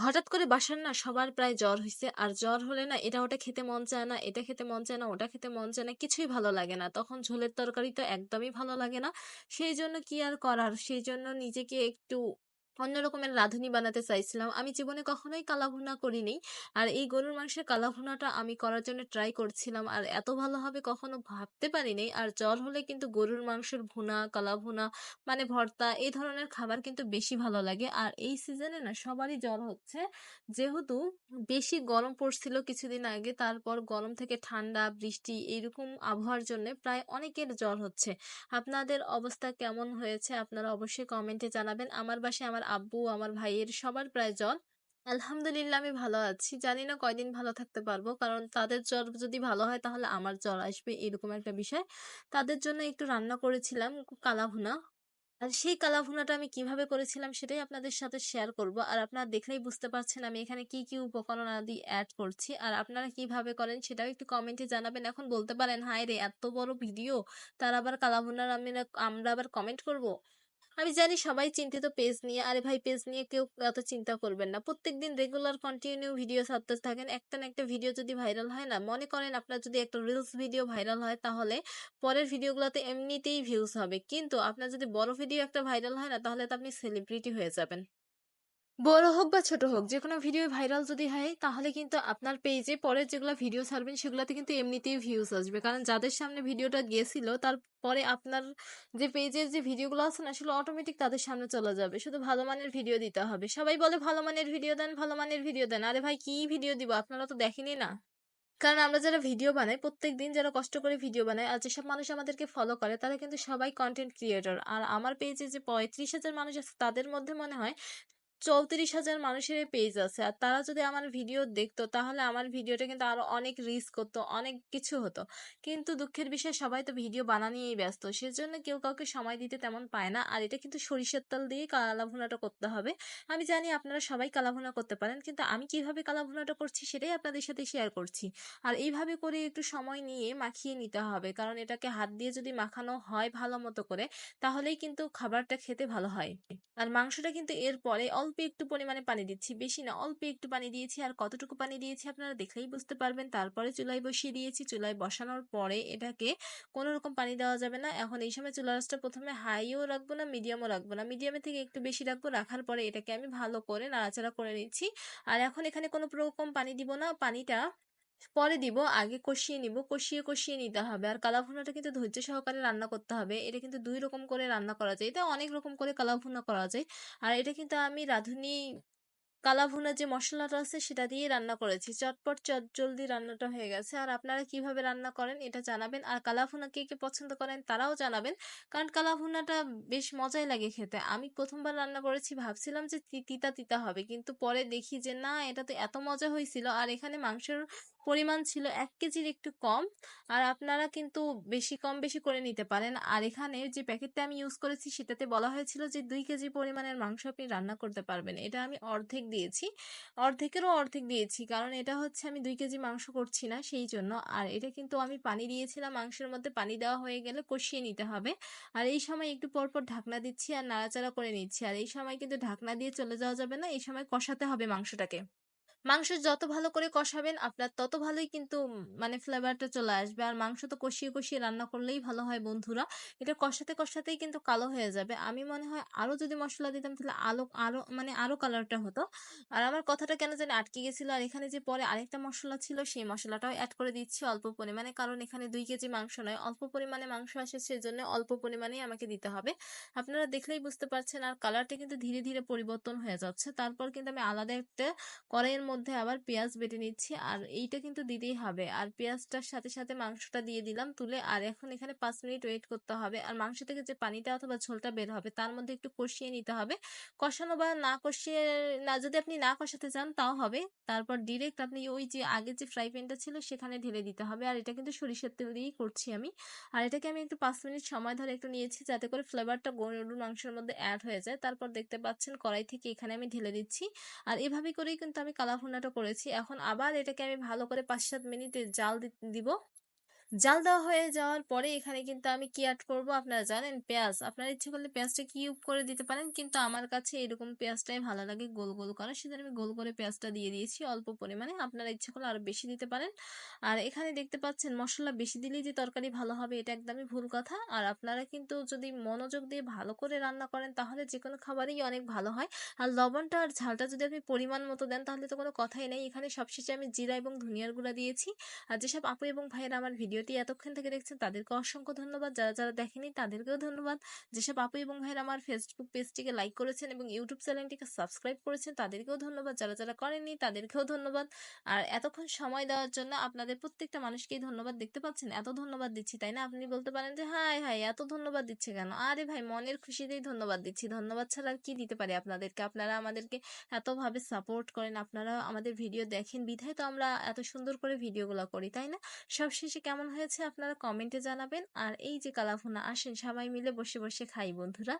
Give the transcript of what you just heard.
হঠাৎ করে বাসার না সবার প্রায় জ্বর হয়েছে আর জ্বর হলে না এটা ওটা খেতে মন চায় না, এটা খেতে মন চায় না, ওটা খেতে মন চায় না, কিছুই ভালো লাগে না। তখন ঝোলের তরকারি তো একদমই ভালো লাগে না। সেই জন্য কি আর করার? সেই জন্য নিজেকে একটু অন্য রকমের রাঁধুনি বানাতে চাইছিলাম। আমি জীবনে কখনোই কালাভুনা করিনি। আর এই গরুর মাংসের কালাভুনাটা আমি করার জন্য ট্রাই করছিলাম। আর এত ভালো হবে কখনো ভাবতে পারিনি। আর জ্বর হলে কিন্তু গরুর মাংসের ভুনা, কালাভুনা মানে ভর্তা এই ধরনের খাবার কিন্তু বেশি ভালো লাগে। আর এই সিজনে না সবারই জ্বর হচ্ছে। যেহেতু বেশি গরম পড়ছিল কিছুদিন আগে, তারপর গরম থেকে ঠান্ডা, বৃষ্টি এইরকম আবহাওয়ার জন্যে প্রায় অনেকের জ্বর হচ্ছে। আপনাদের অবস্থা কেমন হয়েছে আপনারা অবশ্যই কমেন্টে জানাবেন। আমার বাসায় আমার আব্বু, আমার ভাইয়ের সবার প্রায় জ্বর। আলহামদুলিল্লাহ আমি ভালো আছি। জানি না কয়দিন ভালো থাকতে পারব। কারণ তাদের জ্বর যদি ভালো হয় তাহলে আমার জ্বর আসবে এরকম একটা বিষয়। তাদের জন্য একটু রান্না করেছিলাম কালাভুনা। আর সেই কালাভুনাটা আমি কীভাবে করেছিলাম সেটাই আপনাদের সাথে শেয়ার করব। আর আপনারা দেখলেই বুঝতে পারছেন আমি এখানে কি, কি উপকরণ আদি অ্যাড করছি। আর আপনারা কীভাবে করেন সেটাও একটু কমেন্টে জানাবেন। এখন বলতে পারেন, "হায়রে! এত বড় ভিডিও, তার আবার কালাভুনার আমিরা আমরা আবার কমেন্ট করব?" আমি জানি সবাই চিন্তিত পেজ নিয়ে। আরে ভাই পেজ নিয়ে কেউ এত চিন্তা করবেন না। প্রত্যেকদিন রেগুলার কন্টিনিউ ভিডিও ছাড়তে থাকেন। একটা না একটা ভিডিও যদি ভাইরাল হয় না, মনে করেন আপনার যদি একটা রিলস ভিডিও ভাইরাল হয় তাহলে পরের ভিডিওগুলোতে এমনিতেই ভিউজ হবে। কিন্তু আপনার যদি বড় ভিডিও একটা ভাইরাল হয় না তাহলে তো আপনি সেলিব্রিটি হয়ে যাবেন। বড় হোক বা ছোট হোক যে কোনো ভিডিও ভাইরাল যদি হয় তাহলে কিন্তু আপনার পেজে পরে যেগুলো ভিডিও ছাড়বেন সেগুলোতে কিন্তু এমনিতেই ভিউজ আসবে। কারণ যাদের সামনে ভিডিওটা গিয়েছিল তারপরে আপনার যে পেজের যে ভিডিওগুলো আছে না সেগুলো অটোমেটিক তাদের সামনে চলে যাবে। শুধু ভালো মানের ভিডিও দিতে হবে। সবাই বলে ভালো মানের ভিডিও দেন, ভালো মানের ভিডিও দেন। আরে ভাই কি ভিডিও দিব? আপনারা তো দেখেনই না। কারণ আমরা যারা ভিডিও বানাই প্রত্যেক দিন যারা কষ্ট করে ভিডিও বানাই আর যেসব মানুষ আমাদেরকে ফলো করে তারা কিন্তু সবাই কন্টেন্ট ক্রিয়েটর। আর আমার পেজে যে ৩৫,০০০ মানুষ আছে তাদের মধ্যে মনে হয় ৩৪,০০০ মানুষের পেজ আছে। আর তারা যদি আমার ভিডিও দেখতো তাহলে আমার ভিডিওটা কিন্তু আরও অনেক রিচ করতো, অনেক কিছু হতো। কিন্তু দুঃখের বিষয় সবাই তো ভিডিও বানা নিয়েই ব্যস্ত। সেজন্য কেউ কাউকে সময় দিতে তেমন পায় না। আর এটা কিন্তু সরিষার তেল দিয়েই কালাভুনাটা করতে হবে। আমি জানি আপনারা সবাই কালাভুনা করতে পারেন। কিন্তু আমি কীভাবে কালাভুনাটা করছি সেটাই আপনাদের সাথে শেয়ার করছি। আর এইভাবে করে একটু সময় নিয়ে মাখিয়ে নিতে হবে। কারণ এটাকে হাত দিয়ে যদি মাখানো হয় ভালো মতো করে তাহলেই কিন্তু খাবারটা খেতে ভালো হয়। আর মাংসটা কিন্তু এরপরে অল্প একটু পরিমাণে পানি দিচ্ছি। বেশি না অল্প একটু পানি দিয়েছি। আর কতটুকু পানি দিয়েছি আপনারা দেখলেই বুঝতে পারবেন। তারপরে চুলায় বসিয়ে দিয়েছি। চুলায় বসানোর পরে এটাকে কোনো রকম পানি দেওয়া যাবে না। এখন এই সময় চুলা আঁচটা প্রথমে হাইও রাখব না, মিডিয়ামও রাখব না। মিডিয়ামে থেকে একটু বেশি রাখব। রাখার পরে এটাকে আমি ভালো করে নাড়াচাড়া করে নিচ্ছি। আর এখন এখানে কোনো রকম পানি দিব না। পানিটা পরে দিব। আগে কষিয়ে নিব। কষিয়ে, কষিয়ে নিতে হবে। আর কালাভুনাটা কিন্তু ধৈর্য সহকারে রান্না করতে হবে। এটা কিন্তু দুই রকম করে রান্না করা যায়। এটা অনেক রকম করে কালাভুনা করা যায়। আর এটা কিন্তু আমি রাঁধুনি কালাভুনা যে মশলাটা আছে সেটা দিয়েই রান্না করেছি। চটপট চট জলদি রান্নাটা হয়ে গেছে। আর আপনারা কীভাবে রান্না করেন এটা জানাবেন। আর কালাভুনা কে, কে পছন্দ করেন তারাও জানাবেন। কারণ কালাভুনাটা বেশ মজাই লাগে খেতে। আমি প্রথমবার রান্না করেছি ভাবছিলাম যে তিতা, তিতা হবে। কিন্তু পরে দেখি যে না এটা তো এত মজা হয়েছিল আর এখানে মাংসের পরিমাণ ছিল এক কেজির একটু কম। আর আপনারা কিন্তু বেশি কম বেশি করে নিতে পারেন। আর এখানে যে প্যাকেটটা আমি ইউজ করেছি সেটাতে বলা হয়েছিল যে দুই কেজি পরিমাণের মাংস আপনি রান্না করতে পারবেন। এটা আমি অর্ধেক দিয়েছি। অর্ধেকেরও অর্ধেক দিয়েছি। কারণ এটা হচ্ছে আমি দুই কেজি মাংস করছি না সেই জন্য আর এটা কিন্তু আমি পানি দিয়েছিলাম মাংসের মধ্যে পানি দেওয়া হয়ে গেলে কষিয়ে নিতে হবে। আর এই সময় একটু পর, পর ঢাকনা দিচ্ছি আর নাড়াচাড়া করে নিচ্ছি। আর এই সময় কিন্তু ঢাকনা দিয়ে চলে যাওয়া যাবে না। এই সময় কষাতে হবে মাংসটাকে। মাংস যত ভালো করে কষাবেন আপনার তত ভালোই কিন্তু মানে ফ্লেভারটা চলে আসবে। আর মাংস তো কষিয়ে, কষিয়ে রান্না করলেই ভালো হয় বন্ধুরা। এটা কষাতে, কষাতেই কিন্তু কালো হয়ে যাবে। আমি মনে হয় আরও যদি মশলা দিতাম তাহলে আলো আরও মানে আরও কালারটা হতো। আর আমার কথাটা কেন জানি আটকে গেছিল আর এখানে যে পরে আরেকটা মশলা ছিল সেই মশলাটাও অ্যাড করে দিচ্ছি অল্প পরিমাণে। কারণ এখানে দুই কেজি মাংস নয় অল্প পরিমাণে মাংস আসে সেজন্য অল্প পরিমাণেই আমাকে দিতে হবে। আপনারা দেখলেই বুঝতে পারছেন আর কালারটা কিন্তু ধীরে, ধীরে পরিবর্তন হয়ে যাচ্ছে। তারপর কিন্তু আমি আলাদা একটা কড়াইয়ের মধ্যে আবার পেঁয়াজ বেটে নিচ্ছি। আর এইটা কিন্তু দিতেই হবে। আর পেঁয়াজটার সাথে, সাথে মাংসটা দিয়ে দিলাম তুলে। আর এখন এখানে পাঁচ মিনিট ওয়েট করতে হবে। আর মাংস থেকে যে পানিটা অথবা ঝোলটা বের হবে তার মধ্যে একটু কষিয়ে নিতে হবে। কষানো বা না কষিয়ে না যদি আপনি না কষাতে চান তাও হবে। তারপর ডিরেক্ট আপনি ওই যে আগের যে ফ্রাই প্যানটা ছিল সেখানে ঢেলে দিতে হবে। আর এটা কিন্তু সরিষার তেল দিয়েই করছি আমি। আর এটাকে আমি একটু পাঁচ মিনিট সময় ধরে একটু নিয়েছি যাতে করে ফ্লেভারটা গরুর মাংসের মধ্যে অ্যাড হয়ে যায়। তারপর দেখতে পাচ্ছেন কড়াই থেকে এখানে আমি ঢেলে দিচ্ছি। আর এভাবে করেই কিন্তু আমি কালাভুনাটা করেছি। এখন আবার এটাকে আমি ভালো করে ৫-৭ মিনিট জাল দিব। জাল দেওয়া হয়ে যাওয়ার পরে এখানে কিন্তু আমি কি অ্যাড করব? আপনারা জানেন পেঁয়াজ। আপনারা ইচ্ছে করলে পেঁয়াজটা কিউব করে দিতে পারেন, কিন্তু আমার কাছে এরকম পেঁয়াজটাই ভালো লাগে গোল গোল করা। সেজন্য আমি গোল করে পেঁয়াজটা দিয়ে দিয়েছি অল্প পরিমাণে। আপনারা ইচ্ছে করলে আরও বেশি দিতে পারেন। আর এখানে দেখতে পাচ্ছেন মশলা বেশি দিলেই যে তরকারি ভালো হবে, এটা একদমই ভুল কথা। আর আপনারা কিন্তু যদি মনোযোগ দিয়ে ভালো করে রান্না করেন, তাহলে যে কোনো খাবারই অনেক ভালো হয়। আর লবণটা আর ঝালটা যদি আপনি পরিমাণ মতো দেন, তাহলে তো কোনো কথাই নেই। এখানে সবশেষে আমি জিরা এবং ধনিয়ার গুঁড়া দিয়েছি। আর যেসব আপু এবং ভাইয়েরা আমার ভিডিওটি এতক্ষণ থেকে দেখছেন তাদেরকে অসংখ্য ধন্যবাদ। যারা যারা দেখেনি তাদেরকেও ধন্যবাদ। যেসব আপু এবং ভাইয়েরা আমার ফেসবুক পেজটিকে লাইক করেছেন এবং ইউটিউব চ্যানেলটিকে সাবস্ক্রাইব করেছেন তাদেরকেও ধন্যবাদ। যারা যারা করেননি তাদেরকেও ধন্যবাদ। আর এতক্ষণ সময় দেওয়ার জন্য আপনাদের প্রত্যেকটা মানুষকেই ধন্যবাদ দেখতে পাচ্ছেন। এত ধন্যবাদ দিচ্ছি, তাই না? আপনি বলতে পারেন যে হাই হাই এত ধন্যবাদ দিচ্ছে কেন? আরে ভাই, মনের খুশিতেই ধন্যবাদ দিচ্ছি। ধন্যবাদ ছাড়া আর কি দিতে পারি আপনাদেরকে? আপনারা আমাদেরকে এতভাবে সাপোর্ট করেন, আপনারা আমাদের ভিডিও দেখেন। বিধায় তো আমরা এত সুন্দর করে ভিডিওগুলো করি, তাই না? সবশেষে কেমন হয়েছে আপনারা কমেন্টে জানাবেন। আর এই যে কালাভুনা, আসেন সবাই মিলে বসে বসে খাই, বন্ধুরা।